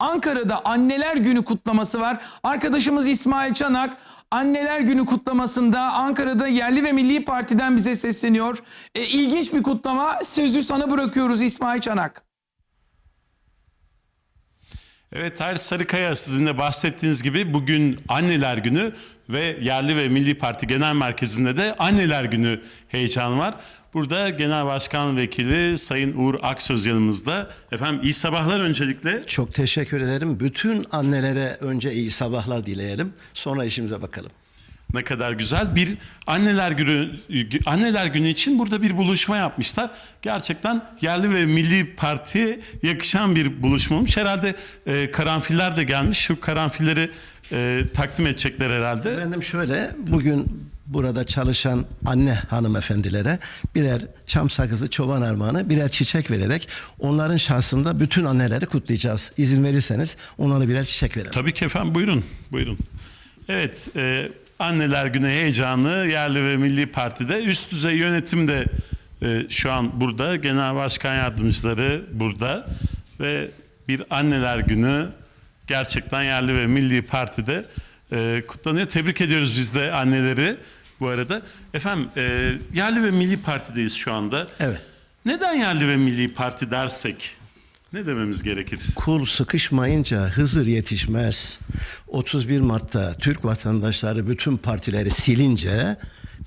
Ankara'da Anneler Günü kutlaması var. Arkadaşımız İsmail Çanak Anneler Günü kutlamasında Ankara'da yerli ve milli partiden bize sesleniyor. E, ilginç bir kutlama. Sözü sana bırakıyoruz İsmail Çanak. Evet Tahir Sarıkaya sizin de bahsettiğiniz gibi bugün Anneler Günü ve Yerli ve Milli Parti Genel Merkezi'nde de Anneler Günü heyecanı var. Burada Genel Başkan Vekili Sayın Uğur Aksöz yanımızda. Efendim iyi sabahlar öncelikle. Çok teşekkür ederim. Bütün annelere önce iyi sabahlar dileyelim. Sonra işimize bakalım. Ne kadar güzel bir anneler günü anneler günü için burada bir buluşma yapmışlar. Gerçekten yerli ve milli partiye yakışan bir buluşma olmuş. Herhalde e, karanfiller de gelmiş. Şu karanfilleri e, takdim edecekler herhalde. Efendim şöyle bugün burada çalışan anne hanımefendilere birer çam sakızı çoban armağanı birer çiçek vererek onların şahsında bütün anneleri kutlayacağız. İzin verirseniz onlara birer çiçek verelim. Tabii ki efendim buyurun. Buyurun. Evet e, anneler günü heyecanı yerli ve milli partide üst düzey yönetim de e, şu an burada. Genel başkan yardımcıları burada ve bir anneler günü gerçekten yerli ve milli partide e, kutlanıyor. Tebrik ediyoruz biz de anneleri bu arada. Efendim e, yerli ve milli partideyiz şu anda. Evet. Neden yerli ve milli parti dersek ne dememiz gerekir? Kul sıkışmayınca Hızır yetişmez. 31 Mart'ta Türk vatandaşları bütün partileri silince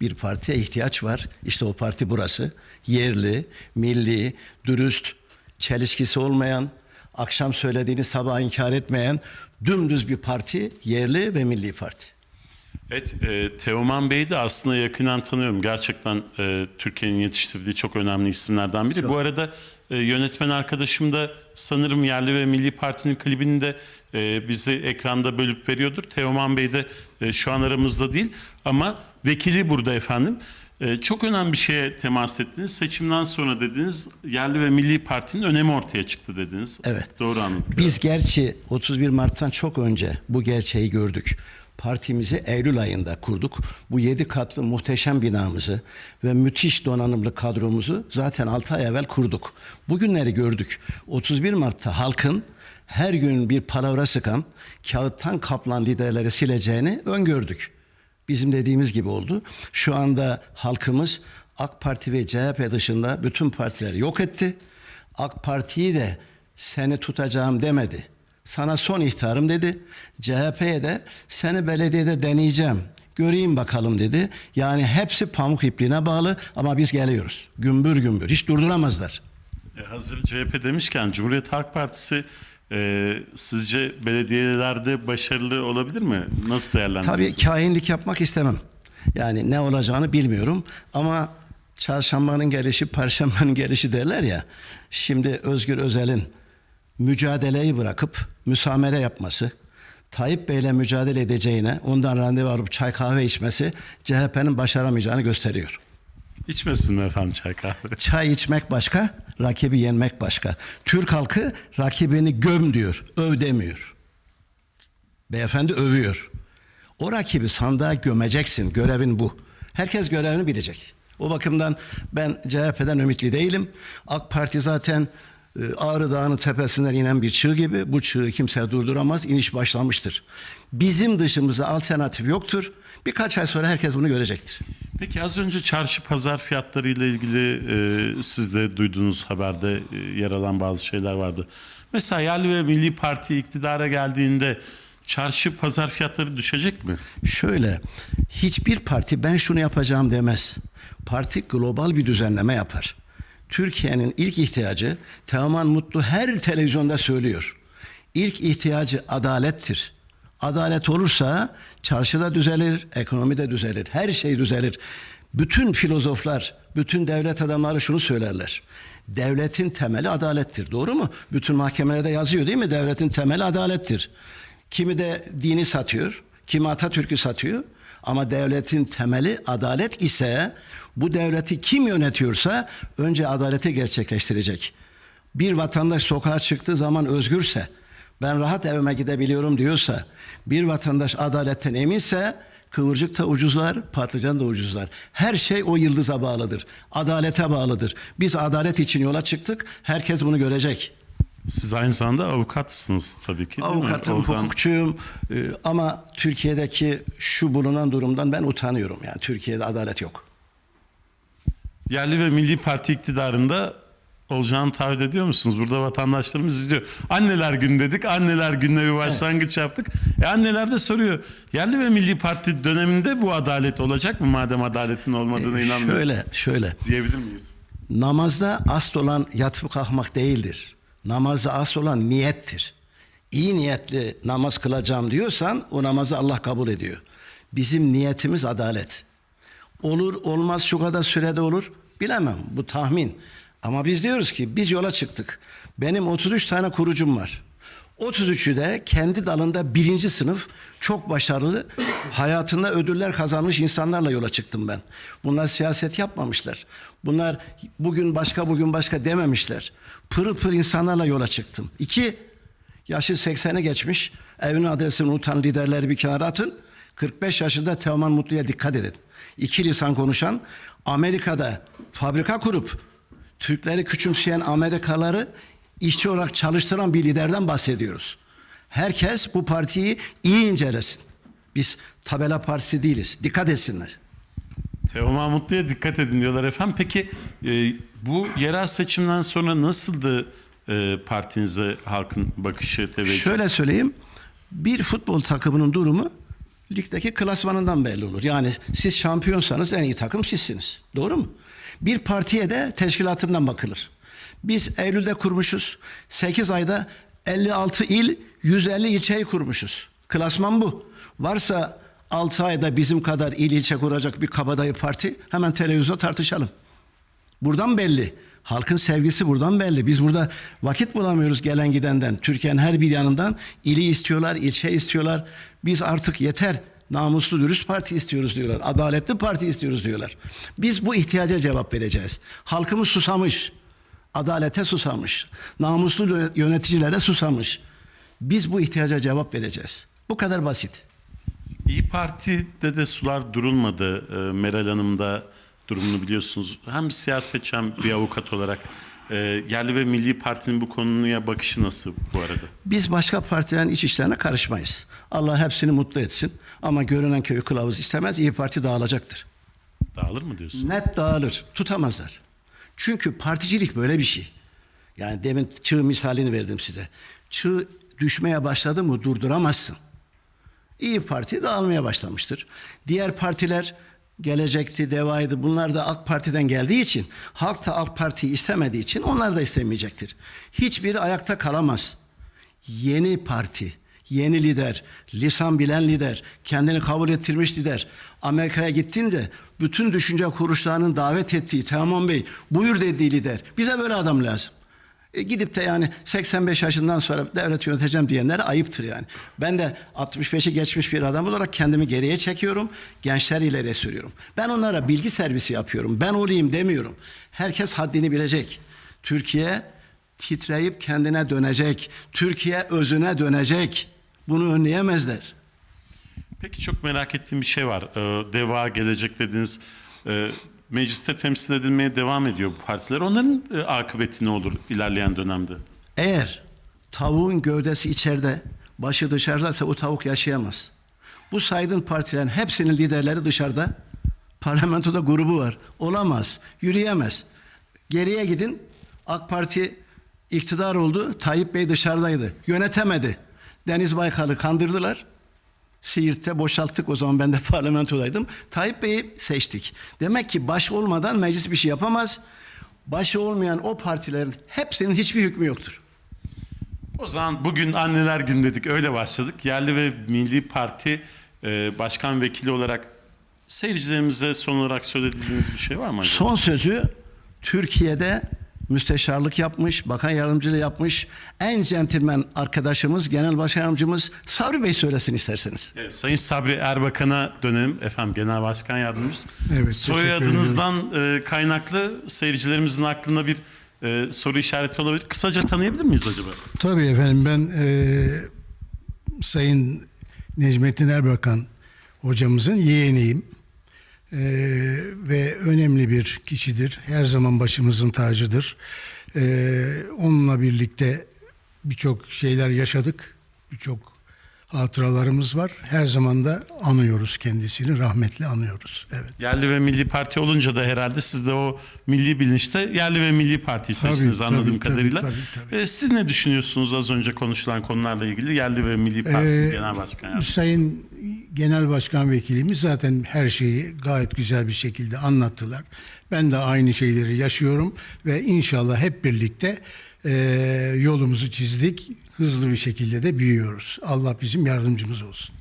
bir partiye ihtiyaç var. İşte o parti burası. Yerli, milli, dürüst, çelişkisi olmayan, akşam söylediğini sabah inkar etmeyen dümdüz bir parti, yerli ve milli parti. Evet, e, Teoman Bey'i de aslında yakından tanıyorum. Gerçekten e, Türkiye'nin yetiştirdiği çok önemli isimlerden biri. Bu arada e, yönetmen arkadaşım da sanırım Yerli ve Milli Parti'nin klibini de e, bizi ekranda bölüp veriyordur. Teoman Bey de e, şu an aramızda değil ama vekili burada efendim. E, çok önemli bir şeye temas ettiniz. Seçimden sonra dediniz Yerli ve Milli Parti'nin önemi ortaya çıktı dediniz. Evet. Doğru anladık. Biz gerçi 31 Mart'tan çok önce bu gerçeği gördük. Partimizi Eylül ayında kurduk. Bu yedi katlı muhteşem binamızı ve müthiş donanımlı kadromuzu zaten 6 ay evvel kurduk. Bugünleri gördük. 31 Mart'ta halkın her gün bir palavra sıkan, kağıttan kaplan liderleri sileceğini öngördük. Bizim dediğimiz gibi oldu. Şu anda halkımız AK Parti ve CHP dışında bütün partileri yok etti. AK Parti'yi de seni tutacağım demedi. Sana son ihtarım dedi. CHP'ye de seni belediyede deneyeceğim. Göreyim bakalım dedi. Yani hepsi pamuk ipliğine bağlı ama biz geliyoruz. Gümbür gümbür. Hiç durduramazlar. E, hazır CHP demişken Cumhuriyet Halk Partisi e, sizce belediyelerde başarılı olabilir mi? Nasıl Tabii değerlendiriyorsunuz? kahinlik yapmak istemem. Yani ne olacağını bilmiyorum ama çarşambanın gelişi, perşembenin gelişi derler ya. Şimdi Özgür Özel'in mücadeleyi bırakıp müsamere yapması, Tayyip Bey'le mücadele edeceğine ondan randevu alıp çay kahve içmesi CHP'nin başaramayacağını gösteriyor. İçmesin mi efendim çay kahve? Çay içmek başka, rakibi yenmek başka. Türk halkı rakibini göm diyor, öv demiyor. Beyefendi övüyor. O rakibi sandığa gömeceksin, görevin bu. Herkes görevini bilecek. O bakımdan ben CHP'den ümitli değilim. AK Parti zaten Ağrı Dağı'nın tepesinden inen bir çığ gibi. Bu çığı kimse durduramaz. İniş başlamıştır. Bizim dışımızda alternatif yoktur. Birkaç ay sonra herkes bunu görecektir. Peki az önce çarşı pazar fiyatları ile ilgili e, siz de duyduğunuz haberde e, yer alan bazı şeyler vardı. Mesela yerli ve milli parti iktidara geldiğinde çarşı pazar fiyatları düşecek mi? Şöyle, hiçbir parti ben şunu yapacağım demez. Parti global bir düzenleme yapar. Türkiye'nin ilk ihtiyacı Teoman Mutlu her televizyonda söylüyor. İlk ihtiyacı adalettir. Adalet olursa çarşıda düzelir, ekonomi de düzelir, her şey düzelir. Bütün filozoflar, bütün devlet adamları şunu söylerler. Devletin temeli adalettir. Doğru mu? Bütün mahkemelerde yazıyor değil mi? Devletin temeli adalettir. Kimi de dini satıyor, kimi Atatürk'ü satıyor. Ama devletin temeli adalet ise bu devleti kim yönetiyorsa önce adaleti gerçekleştirecek. Bir vatandaş sokağa çıktığı zaman özgürse, ben rahat evime gidebiliyorum diyorsa, bir vatandaş adaletten eminse kıvırcık da ucuzlar, patlıcan da ucuzlar. Her şey o yıldıza bağlıdır. Adalete bağlıdır. Biz adalet için yola çıktık. Herkes bunu görecek. Siz aynı zamanda avukatsınız tabii ki değil mi? Avukatım, Oradan- hukukçuyum e, ama Türkiye'deki şu bulunan durumdan ben utanıyorum. Yani Türkiye'de adalet yok. Yerli ve Milli Parti iktidarında olacağını taahhüt ediyor musunuz? Burada vatandaşlarımız izliyor. Anneler günü dedik. Anneler gününe bir başlangıç yaptık. E anneler de soruyor. Yerli ve Milli Parti döneminde bu adalet olacak mı? Madem adaletin olmadığına inanmıyor. Şöyle, şöyle. Diyebilir miyiz? Namazda asıl olan yatıp kalkmak değildir. Namazda asıl olan niyettir. İyi niyetli namaz kılacağım diyorsan o namazı Allah kabul ediyor. Bizim niyetimiz adalet. Olur olmaz şu kadar sürede olur bilemem bu tahmin. Ama biz diyoruz ki biz yola çıktık. Benim 33 tane kurucum var. 33'ü de kendi dalında birinci sınıf çok başarılı hayatında ödüller kazanmış insanlarla yola çıktım ben. Bunlar siyaset yapmamışlar. Bunlar bugün başka bugün başka dememişler. Pırıl pırıl insanlarla yola çıktım. İki, yaşı 80'e geçmiş evinin adresini unutan liderleri bir kenara atın. 45 yaşında Teoman Mutlu'ya dikkat edin. İki lisan konuşan Amerika'da fabrika kurup Türkleri küçümseyen Amerikalıları işçi olarak çalıştıran bir liderden bahsediyoruz. Herkes bu partiyi iyi incelesin. Biz tabela partisi değiliz. Dikkat etsinler. Teoman Mutlu'ya dikkat edin diyorlar efendim. Peki e, bu yerel seçimden sonra nasıldı e, partinize halkın bakışı, teveccühü? Şöyle söyleyeyim. Bir futbol takımının durumu ligdeki klasmanından belli olur. Yani siz şampiyonsanız en iyi takım sizsiniz. Doğru mu? Bir partiye de teşkilatından bakılır. Biz Eylül'de kurmuşuz. 8 ayda 56 il, 150 ilçeyi kurmuşuz. Klasman bu. Varsa 6 ayda bizim kadar il ilçe kuracak bir kabadayı parti hemen televizyonda tartışalım. Buradan belli. Halkın sevgisi buradan belli. Biz burada vakit bulamıyoruz gelen gidenden. Türkiye'nin her bir yanından ili istiyorlar, ilçe istiyorlar. Biz artık yeter namuslu dürüst parti istiyoruz diyorlar. Adaletli parti istiyoruz diyorlar. Biz bu ihtiyaca cevap vereceğiz. Halkımız susamış. Adalete susamış. Namuslu yöneticilere susamış. Biz bu ihtiyaca cevap vereceğiz. Bu kadar basit. İyi Parti'de de sular durulmadı. E, Meral Hanım da durumunu biliyorsunuz. Hem siyasetçi hem bir avukat olarak e, yerli ve milli partinin bu konuya bakışı nasıl bu arada? Biz başka partilerin iç işlerine karışmayız. Allah hepsini mutlu etsin. Ama görünen köyü kılavuz istemez. İyi Parti dağılacaktır. Dağılır mı diyorsun? Net dağılır. Tutamazlar. Çünkü particilik böyle bir şey. Yani demin çığ misalini verdim size. Çığ düşmeye başladı mı durduramazsın. İyi Parti dağılmaya başlamıştır. Diğer partiler gelecekti, devaydı. Bunlar da AK Parti'den geldiği için, halk da AK Parti'yi istemediği için onlar da istemeyecektir. Hiçbiri ayakta kalamaz. Yeni parti, yeni lider, lisan bilen lider, kendini kabul ettirmiş lider. Amerika'ya gittiğinde bütün düşünce kuruluşlarının davet ettiği Teoman Bey buyur dediği lider. Bize böyle adam lazım. E gidip de yani 85 yaşından sonra devlet yöneteceğim diyenlere ayıptır yani. Ben de 65'i geçmiş bir adam olarak kendimi geriye çekiyorum. Gençler ileriye sürüyorum. Ben onlara bilgi servisi yapıyorum. Ben olayım demiyorum. Herkes haddini bilecek. Türkiye titreyip kendine dönecek. Türkiye özüne dönecek. Bunu önleyemezler. Peki çok merak ettiğim bir şey var. Ee, Deva gelecek dediniz. Ee, mecliste temsil edilmeye devam ediyor bu partiler. Onların e, akıbeti ne olur ilerleyen dönemde? Eğer tavuğun gövdesi içeride, başı dışarıdaysa o tavuk yaşayamaz. Bu saydığın partilerin hepsinin liderleri dışarıda. Parlamentoda grubu var. Olamaz. Yürüyemez. Geriye gidin. AK Parti iktidar oldu. Tayyip Bey dışarıdaydı. Yönetemedi. Deniz Baykal'ı kandırdılar. Siirt'te boşalttık o zaman ben de parlamentodaydım. Tayyip Bey'i seçtik. Demek ki baş olmadan meclis bir şey yapamaz. Başı olmayan o partilerin hepsinin hiçbir hükmü yoktur. O zaman bugün anneler günü dedik öyle başladık. Yerli ve Milli Parti e, başkan vekili olarak seyircilerimize son olarak söylediğiniz bir şey var mı acaba? Son sözü Türkiye'de müsteşarlık yapmış, bakan yardımcılığı yapmış en centilmen arkadaşımız, genel başkan yardımcımız Sabri Bey söylesin isterseniz. Evet, Sayın Sabri Erbakan'a dönelim. Efendim Genel Başkan Yardımcımız. Evet, Soyadınızdan e, kaynaklı seyircilerimizin aklında bir e, soru işareti olabilir. Kısaca tanıyabilir miyiz acaba? Tabii efendim ben e, Sayın Necmettin Erbakan hocamızın yeğeniyim. E, ve önemli bir kişidir. Her zaman başımızın tacıdır. E, onunla birlikte birçok şeyler yaşadık. Birçok hatıralarımız var. Her zaman da anıyoruz kendisini. Rahmetle anıyoruz. Evet. Yerli ve Milli Parti olunca da herhalde siz de o milli bilinçte Yerli ve Milli Parti'yi Tabii, seçtiniz tabii, anladığım tabii, kadarıyla. tabii, tabii. E, siz ne düşünüyorsunuz az önce konuşulan konularla ilgili Yerli ve Milli Parti Ee, Genel Başkan Yardımcısı? Sayın Genel Başkan Vekilimiz zaten her şeyi gayet güzel bir şekilde anlattılar. Ben de aynı şeyleri yaşıyorum ve inşallah hep birlikte e, yolumuzu çizdik. Hızlı bir şekilde de büyüyoruz. Allah bizim yardımcımız olsun.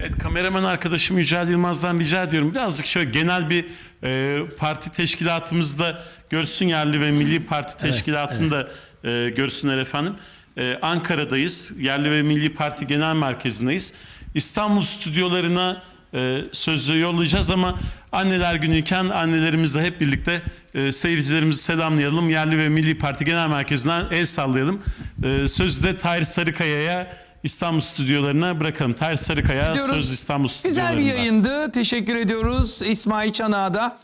Evet kameraman arkadaşım Yücel Yılmaz'dan rica ediyorum. Birazcık şöyle genel bir e, parti teşkilatımızda görsün yerli ve milli parti teşkilatını da e, görsünler efendim. E, Ankara'dayız. Yerli ve Milli Parti Genel Merkezi'ndeyiz. İstanbul stüdyolarına e, sözü yollayacağız ama anneler günüyken annelerimizle hep birlikte e, seyircilerimizi selamlayalım. Yerli ve Milli Parti Genel Merkezi'nden el sallayalım. E, sözü de Tahir Sarıkaya'ya İstanbul stüdyolarına bırakalım. Tahir Sarıkaya Diyoruz. söz İstanbul Güzel stüdyolarında. bir yayındı. Teşekkür ediyoruz İsmail Çanak'a da.